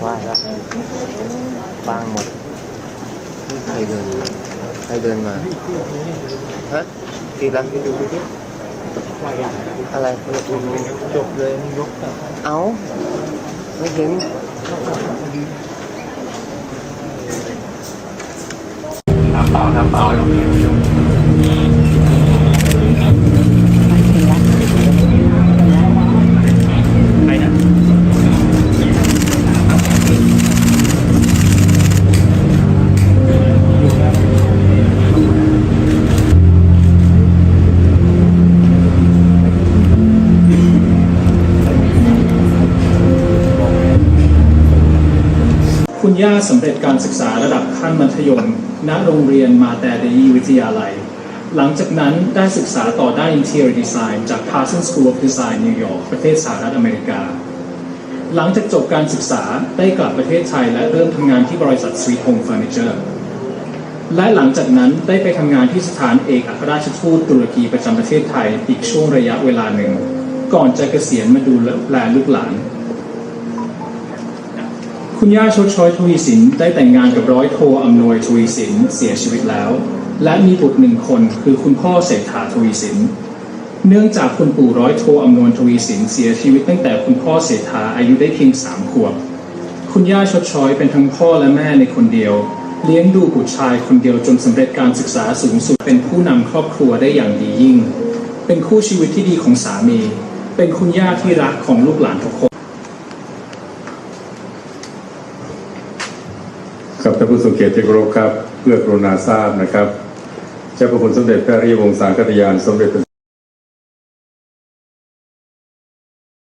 ไหว้แล้วบางหมดใครเดินใครเดินมาฮะตีละไปดูดิอะไรจบเลยยกเอาไม่เห็นน้ำเปล่าน้ำเปล่า คุณย่าสำเร็จการศึกษาระดับขั้นมัธยม ณ โรงเรียนมาแต่เดยีวิทยาลัย หลังจากนั้นได้ศึกษาต่อด้าน Interior Design จาก Parsons School of Design นิวยอร์กประเทศสหรัฐอเมริกา หลังจากจบการศึกษาได้กลับประเทศไทยและเริ่มทำงานที่บริษัท Sweet Home Furniture และหลังจากนั้นได้ไปทำงานที่สถานเอกอัครราชทูตตุรกีประจำประเทศไทยอีกช่วงระยะเวลาหนึ่ง ก่อนจะเกษียณมาดูแลลูกหลาน คุณย่าชดช้อยทวีสินได้แต่งงานกับร้อยโทอำนวยทวีสินเสียชีวิตแล้ว และมีบุตรหนึ่งคนคือคุณพ่อเศรษฐาทวีสินเนื่องจากคุณปู่ร้อยโทอำนวยทวีสินเสียชีวิตตั้งแต่คุณพ่อเศรษฐาอายุได้เพียงสามขวบ คุณย่าชดช้อยเป็นทั้งพ่อและแม่ในคนเดียว เลี้ยงดูบุตรชายคนเดียวจนสำเร็จการศึกษาสูงสุดเป็นผู้นำครอบครัวได้อย่างดียิ่ง เป็นคู่ชีวิตที่ดีของสามี เป็นคุณย่าที่รักของลูกหลานทุกคน ครับท่านผู้ทรงเกียรติที่เคารพครับ เพื่อกรุณาทราบนะครับ เจ้าพระคุณสมเด็จพระริยวงศาคตยานสมเด็จ